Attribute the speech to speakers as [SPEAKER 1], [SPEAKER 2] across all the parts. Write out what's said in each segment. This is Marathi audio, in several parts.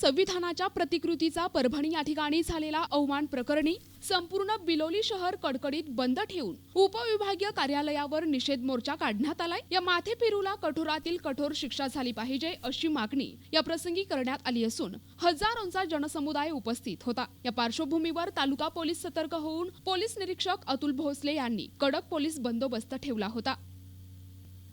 [SPEAKER 1] संविधानाच्या प्रतिकृतीचा परभणी या ठिकाणी झालेला अवमान प्रकरणी संपूर्ण बिलोली शहर कडकडीत बंद ठेवून उपविभागीय कार्यालयावर निषेध मोर्चा काढण्यात आलाय. या माथेपिरूला कठोरातील कठोर शिक्षा झाली पाहिजे अशी मागणी या प्रसंगी करण्यात आली असून हजारोंचा जनसमुदाय उपस्थित होता. या पार्श्वभूमीवर तालुका पोलीस सतर्क होऊन पोलीस निरीक्षक अतुल भोसले यांनी कडक पोलीस बंदोबस्त ठेवला होता.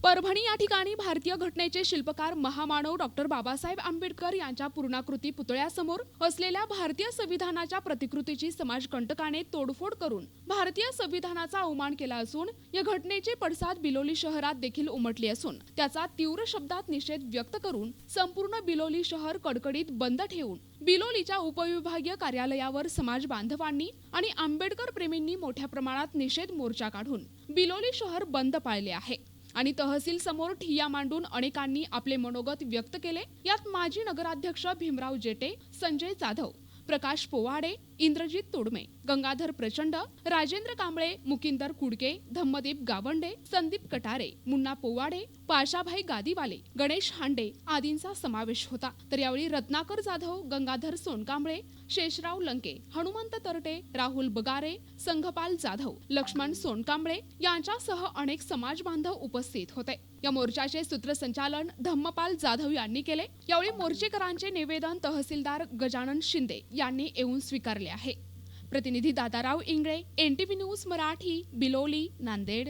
[SPEAKER 1] परभणी या ठिकाणी भारतीय घटनेचे शिल्पकार महामानव डॉक्टर बाबासाहेब आंबेडकर यांच्या पूर्णाकृती पुतळ्यासमोर असलेल्या भारतीय संविधानाच्या प्रतिकृतीची समाजकंटकाने तोडफोड करून भारतीय संविधानाचा अवमान केला असून या घटनेचे पडसाद बिलोली शहरात देखील उमटले असून त्याचा तीव्र शब्दात निषेध व्यक्त करून संपूर्ण बिलोली शहर कडकडीत बंद ठेवून बिलोलीच्या उपविभागीय कार्यालयावर समाज बांधवांनी आणि आंबेडकर प्रेमींनी मोठ्या प्रमाणात निषेध मोर्चा काढून बिलोली शहर बंद पाळले आहे. आणि तहसील समोर ठिय्या मांडून अनेकांनी आपले मनोगत व्यक्त केले. यात माजी नगराध्यक्ष भीमराव जेटे संजय जाधव. प्रकाश पोवाडे इंद्रजित तोडमे गंगाधर प्रचंड राजेंद्र कांबळे मुकिंदर कुडके धम्मदीप गावंडे संदीप कटारे मुन्ना पोवाडे पाशाभाई गादीवाले गणेश हांडे आदींचा समावेश होता. तर यावेळी रत्नाकर जाधव गंगाधर सोनकांबळे शेषराव लंके हनुमंत तरटे राहुल बगारे संघपाल जाधव लक्ष्मण सोनकांबळे यांच्यासह अनेक समाज बांधव उपस्थित होते. या मोर्चाचे सूत्रसंचालन धम्मपाल जाधव यांनी केले. यावेळी मोर्चेकरांचे निवेदन तहसीलदार गजानन शिंदे यांनी येऊन स्वीकारले आहे. प्रतिनिधी दादाराव इंगळे एनटीव्ही न्यूज मराठी बिलोली नांदेड.